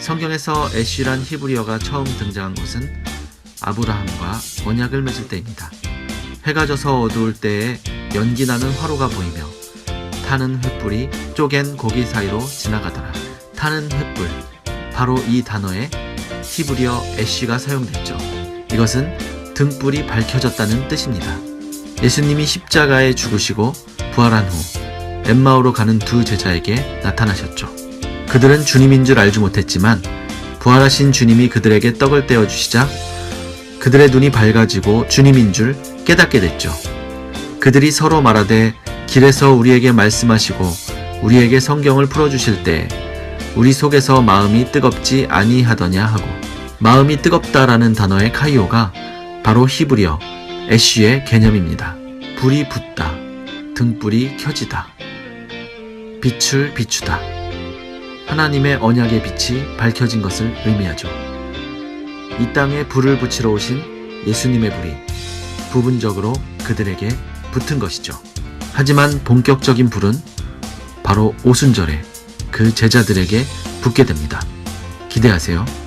성경에서 애쉬란 히브리어가 처음 등장한 곳은 아브라함과 언약을 맺을 때입니다. 해가 져서 어두울 때에 연기 나는 화로가 보이며 타는 횃불이 쪼갠 고기 사이로 지나가더라. 타는 횃불. 바로 이 단어에 히브리어 애쉬가 사용됐죠. 이것은 등불이 밝혀졌다는 뜻입니다. 예수님이 십자가에 죽으시고 부활한 후 엠마오로 가는 두 제자에게 나타나셨죠. 그들은 주님인 줄 알지 못했지만 부활하신 주님이 그들에게 떡을 떼어 주시자 그들의 눈이 밝아지고 주님인 줄 깨닫게 됐죠. 그들이 서로 말하되 길에서 우리에게 말씀하시고 우리에게 성경을 풀어주실 때 우리 속에서 마음이 뜨겁지 아니하더냐 하고 마음이 뜨겁다라는 단어의 카이오가 바로 히브리어 애쉬의 개념입니다. 불이 붙다, 등불이 켜지다, 빛을 비추다. 하나님의 언약의 빛이 밝혀진 것을 의미하죠. 이 땅에 불을 붙이러 오신 예수님의 불이 부분적으로 그들에게 붙은 것이죠. 하지만 본격적인 불은 바로 오순절에 그 제자들에게 붙게 됩니다. 기대하세요.